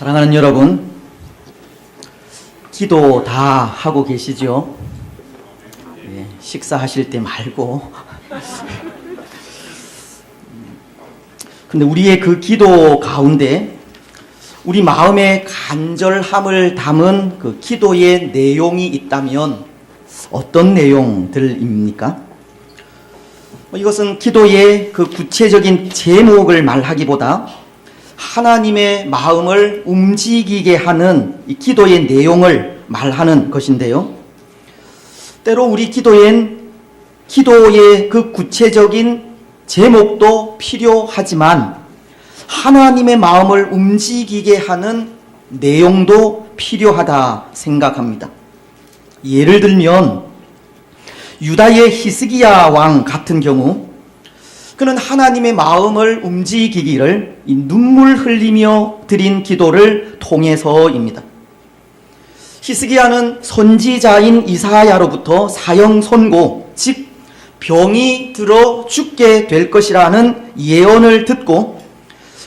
사랑하는 여러분, 기도 다 하고 계시죠? 예, 식사하실 때 말고. 근데 우리의 그 기도 가운데 우리 마음의 간절함을 담은 그 기도의 내용이 있다면 어떤 내용들입니까? 뭐 이것은 기도의 그 구체적인 제목을 말하기보다 하나님의 마음을 움직이게 하는 이 기도의 내용을 말하는 것인데요. 때로 우리 기도엔 기도의 그 구체적인 제목도 필요하지만 하나님의 마음을 움직이게 하는 내용도 필요하다 생각합니다. 예를 들면 유다의 히스기야 왕 같은 경우 그는 하나님의 마음을 움직이기를 이 눈물 흘리며 드린 기도를 통해서입니다. 히스기야는 선지자인 이사야로부터 사형 선고, 즉 병이 들어 죽게 될 것이라는 예언을 듣고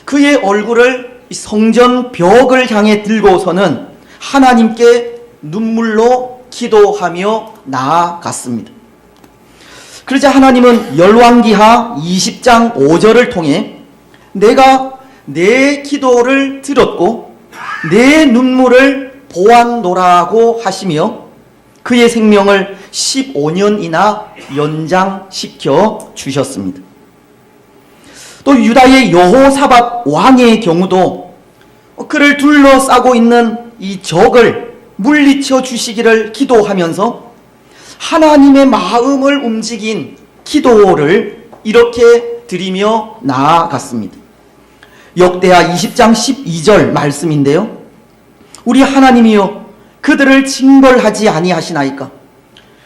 그의 얼굴을 이 성전 벽을 향해 들고서는 하나님께 눈물로 기도하며 나아갔습니다. 그러자 하나님은 열왕기하 20장 5절을 통해 내가 내 기도를 들었고 내 눈물을 보았노라고 하시며 그의 생명을 15년이나 연장시켜 주셨습니다. 또 유다의 여호사밧 왕의 경우도 그를 둘러싸고 있는 이 적을 물리쳐 주시기를 기도하면서 하나님의 마음을 움직인 기도를 이렇게 드리며 나아갔습니다. 역대하 20장 12절 말씀인데요. 우리 하나님이여 그들을 징벌하지 아니하시나이까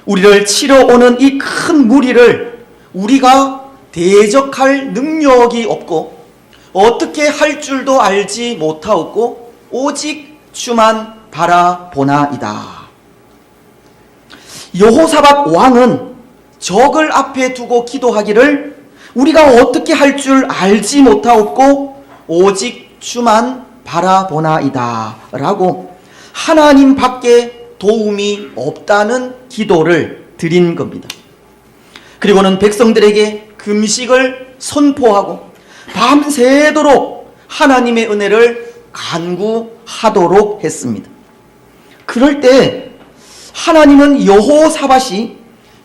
우리를 치러 오는 이 큰 무리를 우리가 대적할 능력이 없고 어떻게 할 줄도 알지 못하옵고 오직 주만 바라보나이다. 여호사밧 왕은 적을 앞에 두고 기도하기를 우리가 어떻게 할 줄 알지 못하옵고 오직 주만 바라보나이다. 라고 하나님 밖에 도움이 없다는 기도를 드린 겁니다. 그리고는 백성들에게 금식을 선포하고 밤새도록 하나님의 은혜를 간구하도록 했습니다. 그럴 때 하나님은 여호사밧이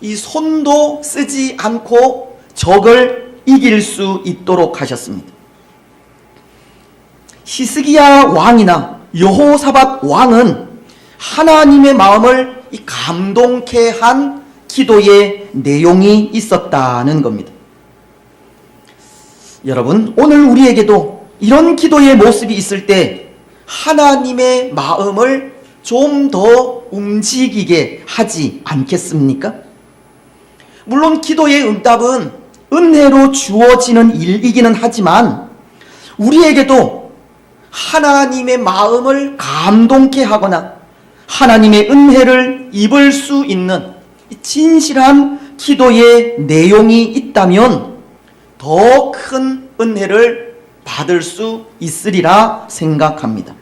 이 손도 쓰지 않고 적을 이길 수 있도록 하셨습니다. 히스기야 왕이나 여호사밧 왕은 하나님의 마음을 이 감동케 한 기도의 내용이 있었다는 겁니다. 여러분, 오늘 우리에게도 이런 기도의 모습이 있을 때 하나님의 마음을 좀 더 움직이게 하지 않겠습니까? 물론 기도의 응답은 은혜로 주어지는 일이기는 하지만 우리에게도 하나님의 마음을 감동케 하거나 하나님의 은혜를 입을 수 있는 진실한 기도의 내용이 있다면 더 큰 은혜를 받을 수 있으리라 생각합니다.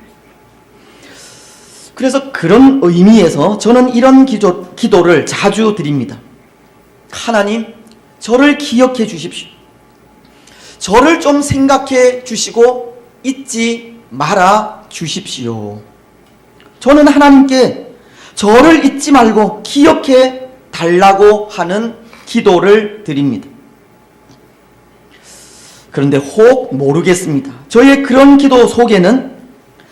그래서 그런 의미에서 저는 이런 기도, 기도를 자주 드립니다. 하나님, 저를 기억해 주십시오. 저를 좀 생각해 주시고 잊지 말아 주십시오. 저는 하나님께 저를 잊지 말고 기억해 달라고 하는 기도를 드립니다. 그런데 혹 모르겠습니다. 저의 그런 기도 속에는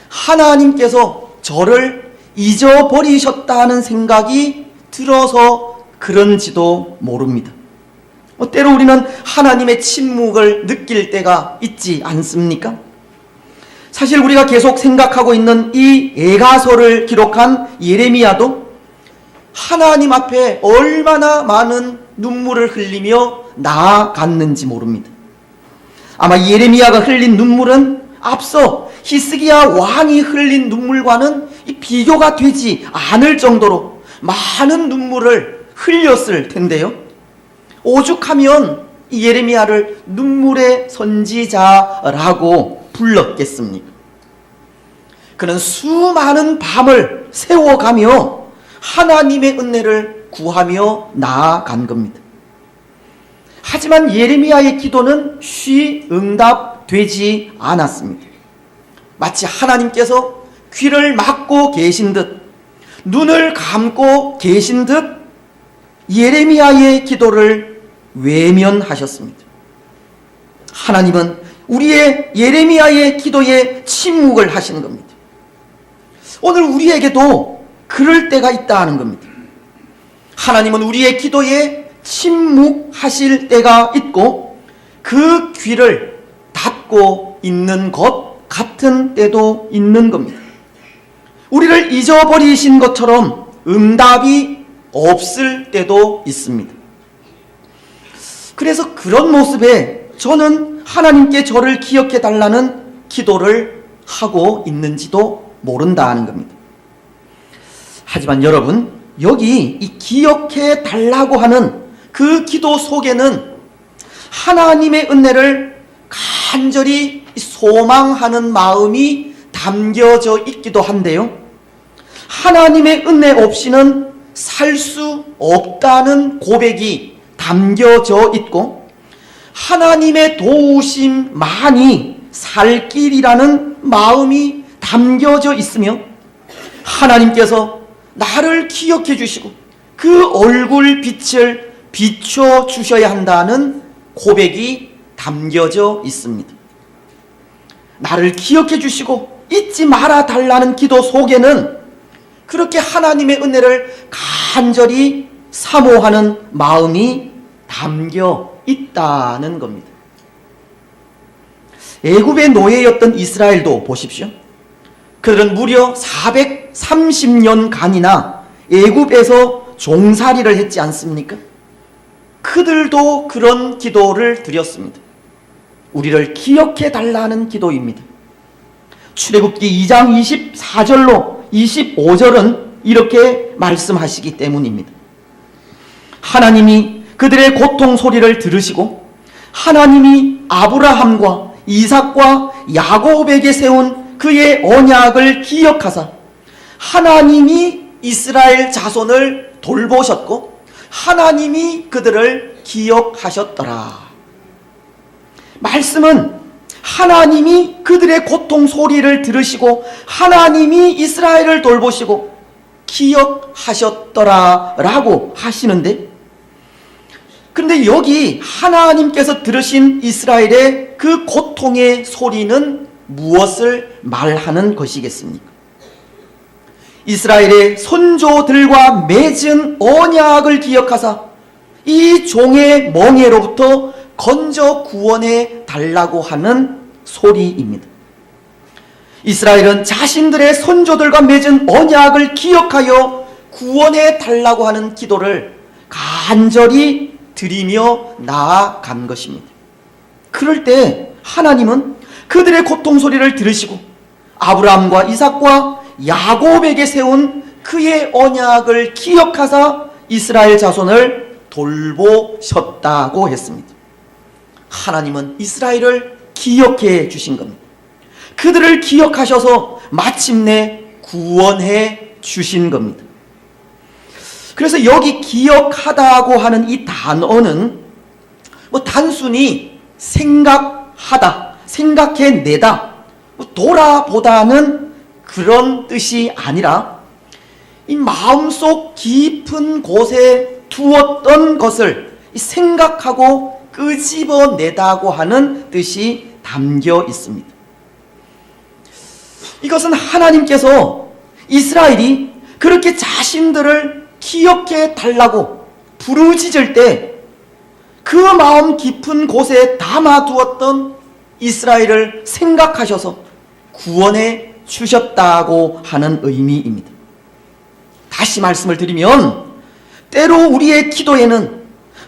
하나님께서 저를 잊어버리셨다는 생각이 들어서 그런지도 모릅니다. 어, 때로 우리는 하나님의 침묵을 느낄 때가 있지 않습니까? 사실 우리가 계속 생각하고 있는 이 애가서를 기록한 예레미야도 하나님 앞에 얼마나 많은 눈물을 흘리며 나아갔는지 모릅니다. 아마 예레미야가 흘린 눈물은 앞서 히스기야 왕이 흘린 눈물과는 비교가 되지 않을 정도로 많은 눈물을 흘렸을 텐데요. 오죽하면 이 예레미야를 눈물의 선지자라고 불렀겠습니까? 그는 수많은 밤을 세워가며 하나님의 은혜를 구하며 나아간 겁니다. 하지만 예레미야의 기도는 쉬 응답되지 않았습니다. 마치 하나님께서 귀를 막고 계신 듯 눈을 감고 계신 듯 예레미야의 기도를 외면하셨습니다. 하나님은 우리의 예레미야의 기도에 침묵을 하시는 겁니다. 오늘 우리에게도 그럴 때가 있다는 겁니다. 하나님은 우리의 기도에 침묵하실 때가 있고 그 귀를 닫고 있는 것 같은 때도 있는 겁니다. 우리를 잊어버리신 것처럼 응답이 없을 때도 있습니다. 그래서 그런 모습에 저는 하나님께 저를 기억해 달라는 기도를 하고 있는지도 모른다는 겁니다. 하지만 여러분, 여기 이 기억해 달라고 하는 그 기도 속에는 하나님의 은혜를 간절히 소망하는 마음이 담겨져 있기도 한데요. 하나님의 은혜 없이는 살 수 없다는 고백이 담겨져 있고 하나님의 도우심만이 살 길이라는 마음이 담겨져 있으며 하나님께서 나를 기억해 주시고 그 얼굴 빛을 비춰 주셔야 한다는 고백이 담겨져 있습니다. 나를 기억해 주시고 잊지 말아 달라는 기도 속에는 그렇게 하나님의 은혜를 간절히 사모하는 마음이 담겨 있다는 겁니다. 애굽의 노예였던 이스라엘도 보십시오. 그들은 무려 430년간이나 애굽에서 종살이를 했지 않습니까? 그들도 그런 기도를 드렸습니다. 우리를 기억해 달라는 기도입니다. 출애굽기 2장 24절로 25절은 이렇게 말씀하시기 때문입니다. 하나님이 그들의 고통 소리를 들으시고 하나님이 아브라함과 이삭과 야곱에게 세운 그의 언약을 기억하사 하나님이 이스라엘 자손을 돌보셨고 하나님이 그들을 기억하셨더라. 말씀은 하나님이 그들의 고통 소리를 들으시고 하나님이 이스라엘을 돌보시고 기억하셨더라라고 하시는데 그런데 여기 하나님께서 들으신 이스라엘의 그 고통의 소리는 무엇을 말하는 것이겠습니까? 이스라엘의 선조들과 맺은 언약을 기억하사 이 종의 멍에로부터 건져 구원해 달라고 하는 소리입니다. 이스라엘은 자신들의 선조들과 맺은 언약을 기억하여 구원해 달라고 하는 기도를 간절히 드리며 나아간 것입니다. 그럴 때 하나님은 그들의 고통 소리를 들으시고 아브라함과 이삭과 야곱에게 세운 그의 언약을 기억하사 이스라엘 자손을 돌보셨다고 했습니다. 하나님은 이스라엘을 기억해 주신 겁니다. 그들을 기억하셔서 마침내 구원해 주신 겁니다. 그래서 여기 기억하다고 하는 이 단어는 뭐 단순히 생각하다, 생각해내다, 뭐 돌아보다는 그런 뜻이 아니라 이 마음속 깊은 곳에 두었던 것을 생각하고 끄집어내다고 하는 뜻이 담겨 있습니다. 이것은 하나님께서 이스라엘이 그렇게 자신들을 기억해 달라고 부르짖을 때 그 마음 깊은 곳에 담아두었던 이스라엘을 생각하셔서 구원해 주셨다고 하는 의미입니다. 다시 말씀을 드리면 때로 우리의 기도에는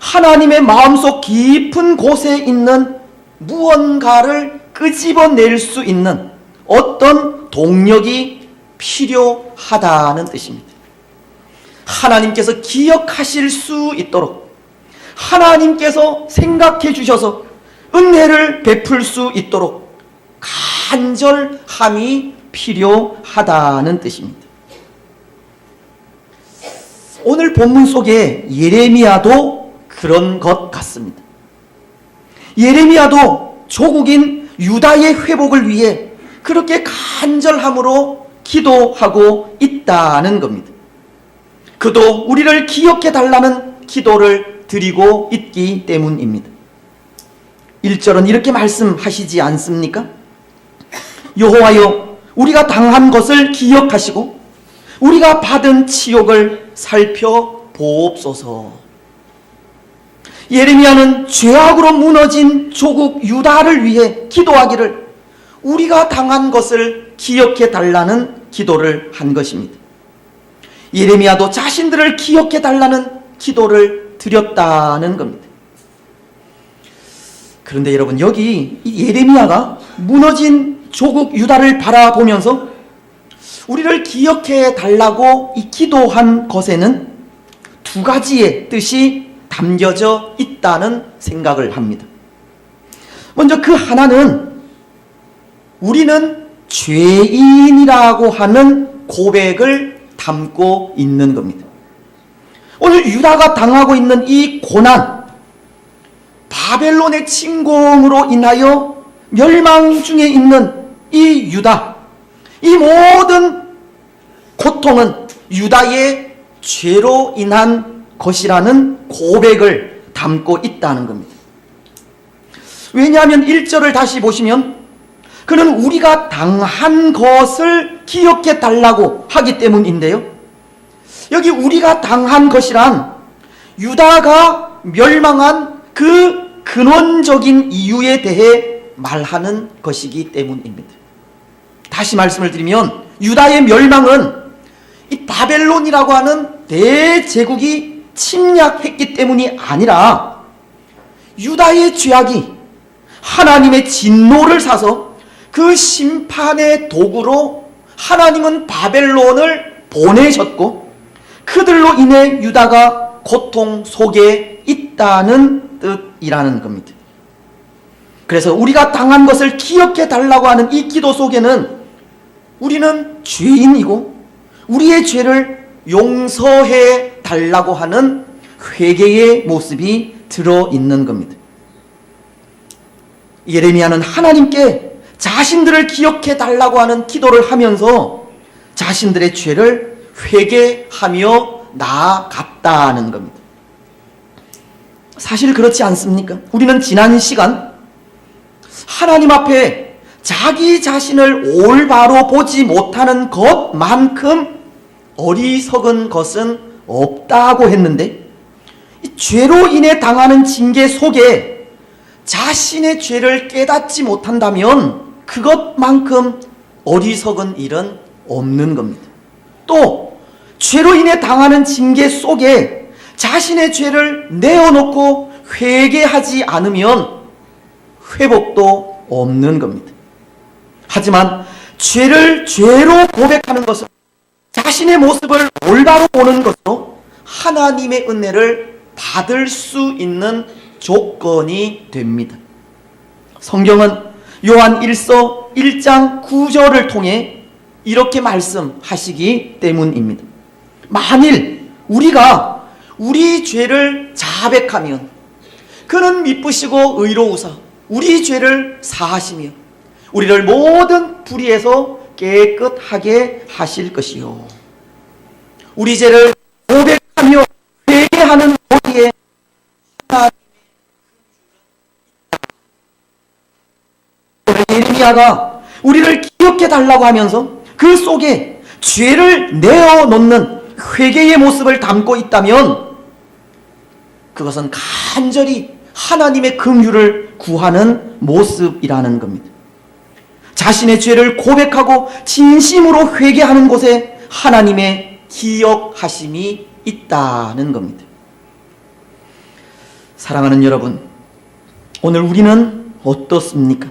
하나님의 마음속 깊은 곳에 있는 무언가를 끄집어낼 수 있는 어떤 동력이 필요하다는 뜻입니다. 하나님께서 기억하실 수 있도록 하나님께서 생각해 주셔서 은혜를 베풀 수 있도록 간절함이 필요하다는 뜻입니다. 오늘 본문 속에 예레미야도 그런 것 같습니다. 예레미야도 조국인 유다의 회복을 위해 그렇게 간절함으로 기도하고 있다는 겁니다. 그도 우리를 기억해 달라는 기도를 드리고 있기 때문입니다. 1절은 이렇게 말씀하시지 않습니까? 여호와여 우리가 당한 것을 기억하시고 우리가 받은 치욕을 살펴보옵소서. 예레미야는 죄악으로 무너진 조국 유다를 위해 기도하기를 우리가 당한 것을 기억해 달라는 기도를 한 것입니다. 예레미야도 자신들을 기억해 달라는 기도를 드렸다는 겁니다. 그런데 여러분 여기 이 예레미야가 무너진 조국 유다를 바라보면서 우리를 기억해 달라고 이 기도한 것에는 두 가지의 뜻이 담겨져 있다는 생각을 합니다. 먼저 그 하나는 우리는 죄인이라고 하는 고백을 담고 있는 겁니다. 오늘 유다가 당하고 있는 이 고난, 바벨론의 침공으로 인하여 멸망 중에 있는 이 유다, 이 모든 고통은 유다의 죄로 인한 것이라는 고백을 담고 있다는 겁니다. 왜냐하면 1절을 다시 보시면 그는 우리가 당한 것을 기억해 달라고 하기 때문인데요. 여기 우리가 당한 것이란 유다가 멸망한 그 근원적인 이유에 대해 말하는 것이기 때문입니다. 다시 말씀을 드리면 유다의 멸망은 이 바벨론이라고 하는 대제국이 침략했기 때문이 아니라 유다의 죄악이 하나님의 진노를 사서 그 심판의 도구로 하나님은 바벨론을 보내셨고 그들로 인해 유다가 고통 속에 있다는 뜻이라는 겁니다. 그래서 우리가 당한 것을 기억해 달라고 하는 이 기도 속에는 우리는 죄인이고 우리의 죄를 용서해 달라고 하는 회개의 모습이 들어 있는 겁니다. 예레미야는 하나님께 자신들을 기억해 달라고 하는 기도를 하면서 자신들의 죄를 회개하며 나아갔다는 겁니다. 사실 그렇지 않습니까? 우리는 지난 시간 하나님 앞에 자기 자신을 올바로 보지 못하는 것만큼 어리석은 것은 없다고 했는데 이 죄로 인해 당하는 징계 속에 자신의 죄를 깨닫지 못한다면 그것만큼 어리석은 일은 없는 겁니다. 또 죄로 인해 당하는 징계 속에 자신의 죄를 내어놓고 회개하지 않으면 회복도 없는 겁니다. 하지만 죄를 죄로 고백하는 것은 자신의 모습을 올바로 보는 것으로 하나님의 은혜를 받을 수 있는 조건이 됩니다. 성경은 요한 1서 1장 9절을 통해 이렇게 말씀하시기 때문입니다. 만일 우리가 우리 죄를 자백하면 그는 미쁘시고 의로우사 우리 죄를 사하시며 우리를 모든 불의에서 깨끗하게 하실 것이요. 우리 죄를 고백하며 회개하는 우리의 예레미야가 우리를 기억해 달라고 하면서 그 속에 죄를 내어 놓는 회개의 모습을 담고 있다면 그것은 간절히 하나님의 긍휼을 구하는 모습이라는 겁니다. 자신의 죄를 고백하고 진심으로 회개하는 곳에 하나님의 기억하심이 있다는 겁니다. 사랑하는 여러분, 오늘 우리는 어떻습니까?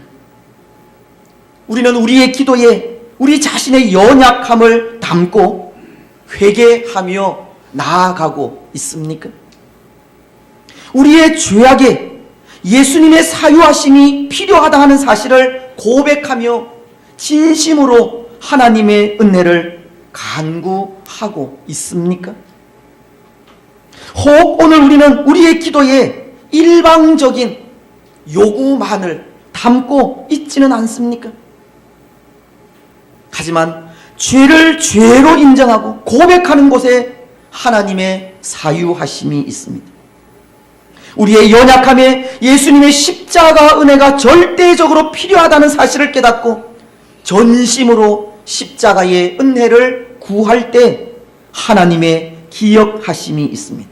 우리는 우리의 기도에 우리 자신의 연약함을 담고 회개하며 나아가고 있습니까? 우리의 죄악에 예수님의 사유하심이 필요하다 하는 사실을 고백하며 진심으로 하나님의 은혜를 간구하고 있습니까? 혹 오늘 우리는 우리의 기도에 일방적인 요구만을 담고 있지는 않습니까? 하지만 죄를 죄로 인정하고 고백하는 곳에 하나님의 사유하심이 있습니다. 우리의 연약함에 예수님의 십자가 은혜가 절대적으로 필요하다는 사실을 깨닫고 전심으로 십자가의 은혜를 구할 때 하나님의 기억하심이 있습니다.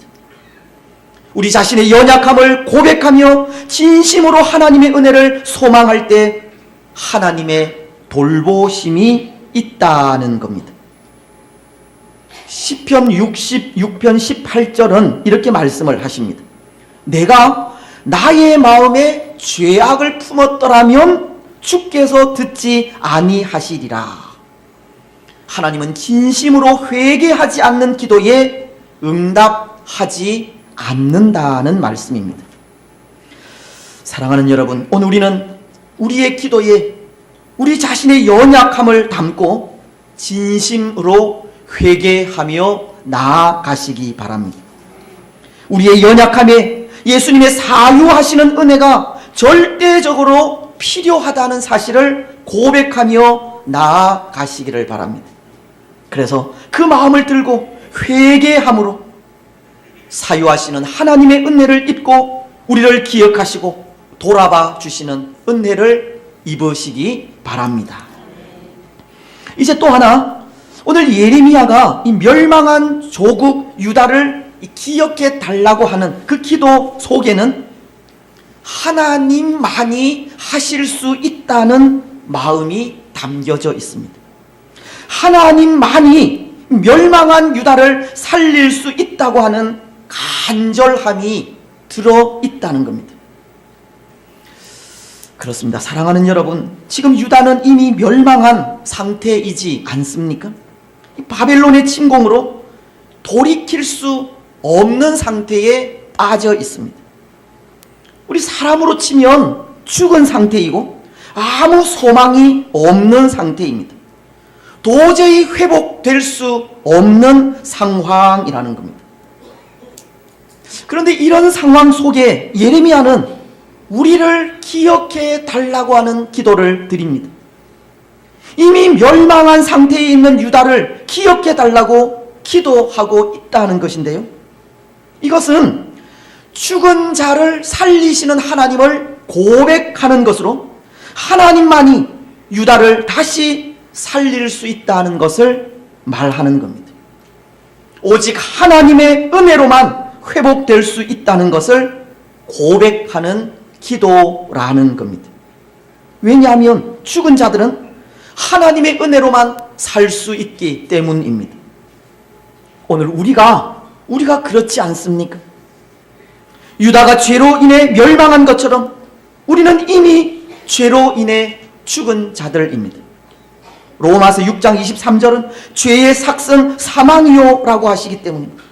우리 자신의 연약함을 고백하며 진심으로 하나님의 은혜를 소망할 때 하나님의 돌보심이 있다는 겁니다. 시편 66편 18절은 이렇게 말씀을 하십니다. 내가 나의 마음에 죄악을 품었더라면 주께서 듣지 아니하시리라. 하나님은 진심으로 회개하지 않는 기도에 응답하지 않는다는 말씀입니다. 사랑하는 여러분, 오늘 우리는 우리의 기도에 우리 자신의 연약함을 담고 진심으로 회개하며 나아가시기 바랍니다. 우리의 연약함에 예수님의 사유하시는 은혜가 절대적으로 필요하다는 사실을 고백하며 나아가시기를 바랍니다. 그래서 그 마음을 들고 회개함으로 사유하시는 하나님의 은혜를 입고 우리를 기억하시고 돌아봐 주시는 은혜를 입으시기 바랍니다. 이제 또 하나 오늘 예레미야가 이 멸망한 조국 유다를 기억해 달라고 하는 그 기도 속에는 하나님만이 하실 수 있다는 마음이 담겨져 있습니다. 하나님만이 멸망한 유다를 살릴 수 있다고 하는 간절함이 들어 있다는 겁니다. 그렇습니다. 사랑하는 여러분, 지금 유다는 이미 멸망한 상태이지 않습니까? 바벨론의 침공으로 돌이킬 수 없는 상태에 빠져 있습니다. 우리 사람으로 치면 죽은 상태이고 아무 소망이 없는 상태입니다. 도저히 회복될 수 없는 상황이라는 겁니다. 그런데 이런 상황 속에 예레미야는 우리를 기억해 달라고 하는 기도를 드립니다. 이미 멸망한 상태에 있는 유다를 기억해 달라고 기도하고 있다는 것인데요. 이것은 죽은 자를 살리시는 하나님을 고백하는 것으로 하나님만이 유다를 다시 살릴 수 있다는 것을 말하는 겁니다. 오직 하나님의 은혜로만 회복될 수 있다는 것을 고백하는 기도라는 겁니다. 왜냐하면 죽은 자들은 하나님의 은혜로만 살 수 있기 때문입니다. 오늘 우리가 우리가 그렇지 않습니까? 유다가 죄로 인해 멸망한 것처럼 우리는 이미 죄로 인해 죽은 자들입니다. 로마서 6장 23절은 죄의 삭은 사망이요라고 하시기 때문입니다.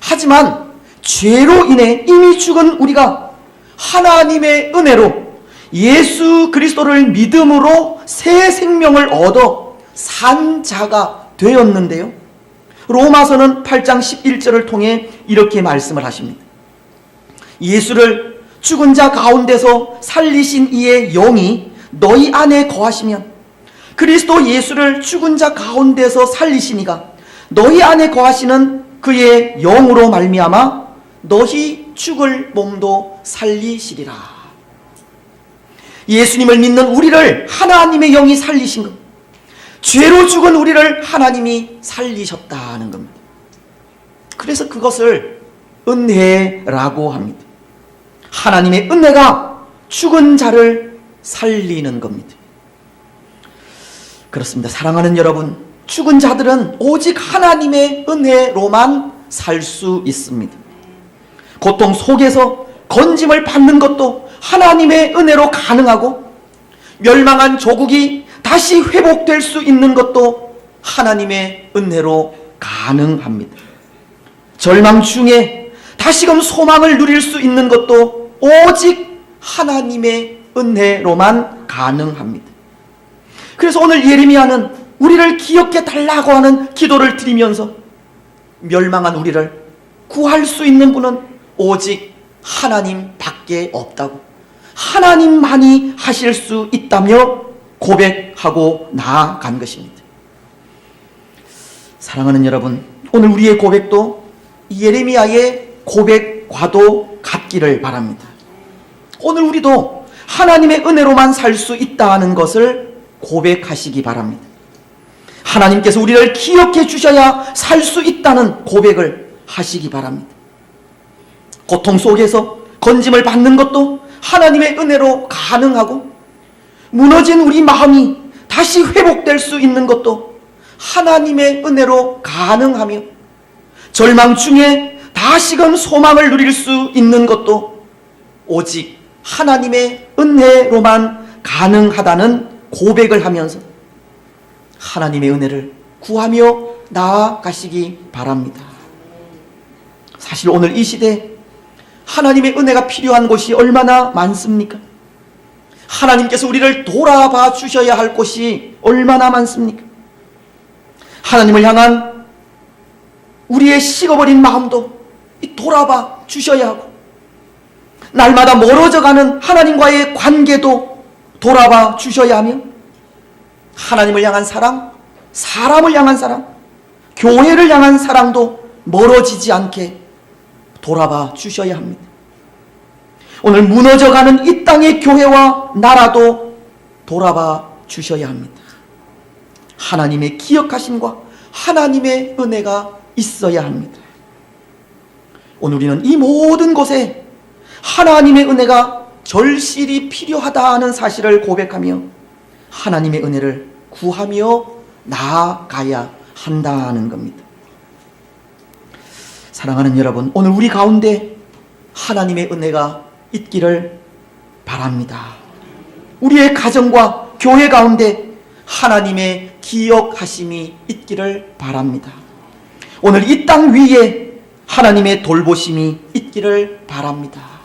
하지만 죄로 인해 이미 죽은 우리가 하나님의 은혜로 예수 그리스도를 믿음으로 새 생명을 얻어 산 자가 되었는데요. 로마서는 8장 11절을 통해 이렇게 말씀을 하십니다. 예수를 죽은 자 가운데서 살리신 이의 영이 너희 안에 거하시면 그리스도 예수를 죽은 자 가운데서 살리시니가 너희 안에 거하시는 그의 영으로 말미암아 너희 죽을 몸도 살리시리라. 예수님을 믿는 우리를 하나님의 영이 살리신 것. 죄로 죽은 우리를 하나님이 살리셨다는 겁니다. 그래서 그것을 은혜라고 합니다. 하나님의 은혜가 죽은 자를 살리는 겁니다. 그렇습니다. 사랑하는 여러분, 죽은 자들은 오직 하나님의 은혜로만 살 수 있습니다. 고통 속에서 건짐을 받는 것도 하나님의 은혜로 가능하고 멸망한 조국이 다시 회복될 수 있는 것도 하나님의 은혜로 가능합니다. 절망 중에 다시금 소망을 누릴 수 있는 것도 오직 하나님의 은혜로만 가능합니다. 그래서 오늘 예레미야는 우리를 기억해 달라고 하는 기도를 드리면서 멸망한 우리를 구할 수 있는 분은 오직 하나님 밖에 없다고 하나님만이 하실 수 있다며 고백하고 나아간 것입니다. 사랑하는 여러분, 오늘 우리의 고백도 예레미야의 고백과도 같기를 바랍니다. 오늘 우리도 하나님의 은혜로만 살 수 있다는 것을 고백하시기 바랍니다. 하나님께서 우리를 기억해 주셔야 살 수 있다는 고백을 하시기 바랍니다. 고통 속에서 건짐을 받는 것도 하나님의 은혜로 가능하고 무너진 우리 마음이 다시 회복될 수 있는 것도 하나님의 은혜로 가능하며 절망 중에 다시금 소망을 누릴 수 있는 것도 오직 하나님의 은혜로만 가능하다는 고백을 하면서 하나님의 은혜를 구하며 나아가시기 바랍니다. 사실 오늘 이 시대 하나님의 은혜가 필요한 곳이 얼마나 많습니까? 하나님께서 우리를 돌아봐 주셔야 할 곳이 얼마나 많습니까? 하나님을 향한 우리의 식어버린 마음도 돌아봐 주셔야 하고 날마다 멀어져가는 하나님과의 관계도 돌아봐 주셔야 하며 하나님을 향한 사랑, 사람을 향한 사랑, 교회를 향한 사랑도 멀어지지 않게 돌아봐 주셔야 합니다. 오늘 무너져가는 이 땅의 교회와 나라도 돌아봐 주셔야 합니다. 하나님의 기억하심과 하나님의 은혜가 있어야 합니다. 오늘 우리는 이 모든 곳에 하나님의 은혜가 절실히 필요하다는 사실을 고백하며 하나님의 은혜를 구하며 나아가야 한다는 겁니다. 사랑하는 여러분, 오늘 우리 가운데 하나님의 은혜가 있기를 바랍니다. 우리의 가정과 교회 가운데 하나님의 기억하심이 있기를 바랍니다. 오늘 이 땅 위에 하나님의 돌보심이 있기를 바랍니다.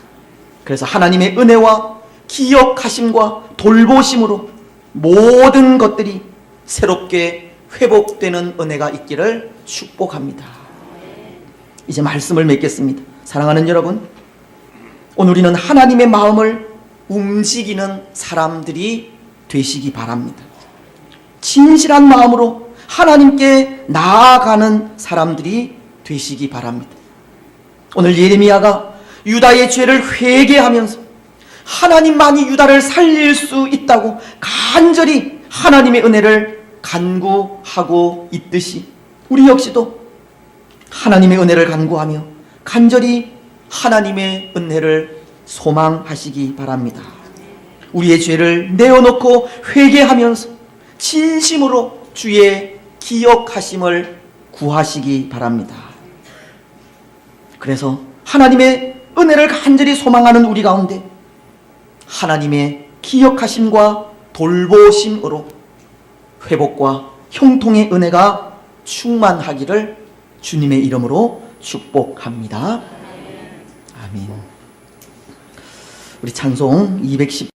그래서 하나님의 은혜와 기억하심과 돌보심으로 모든 것들이 새롭게 회복되는 은혜가 있기를 축복합니다. 이제 말씀을 맺겠습니다. 사랑하는 여러분, 오늘 우리는 하나님의 마음을 움직이는 사람들이 되시기 바랍니다. 진실한 마음으로 하나님께 나아가는 사람들이 되시기 바랍니다. 오늘 예레미야가 유다의 죄를 회개하면서 하나님만이 유다를 살릴 수 있다고 간절히 하나님의 은혜를 간구하고 있듯이 우리 역시도 하나님의 은혜를 간구하며 간절히 하나님의 은혜를 소망하시기 바랍니다. 우리의 죄를 내어놓고 회개하면서 진심으로 주의 기억하심을 구하시기 바랍니다. 그래서 하나님의 은혜를 간절히 소망하는 우리 가운데 하나님의 기억하심과 돌보심으로 회복과 형통의 은혜가 충만하기를 주님의 이름으로 축복합니다. 아멘. 우리 찬송 210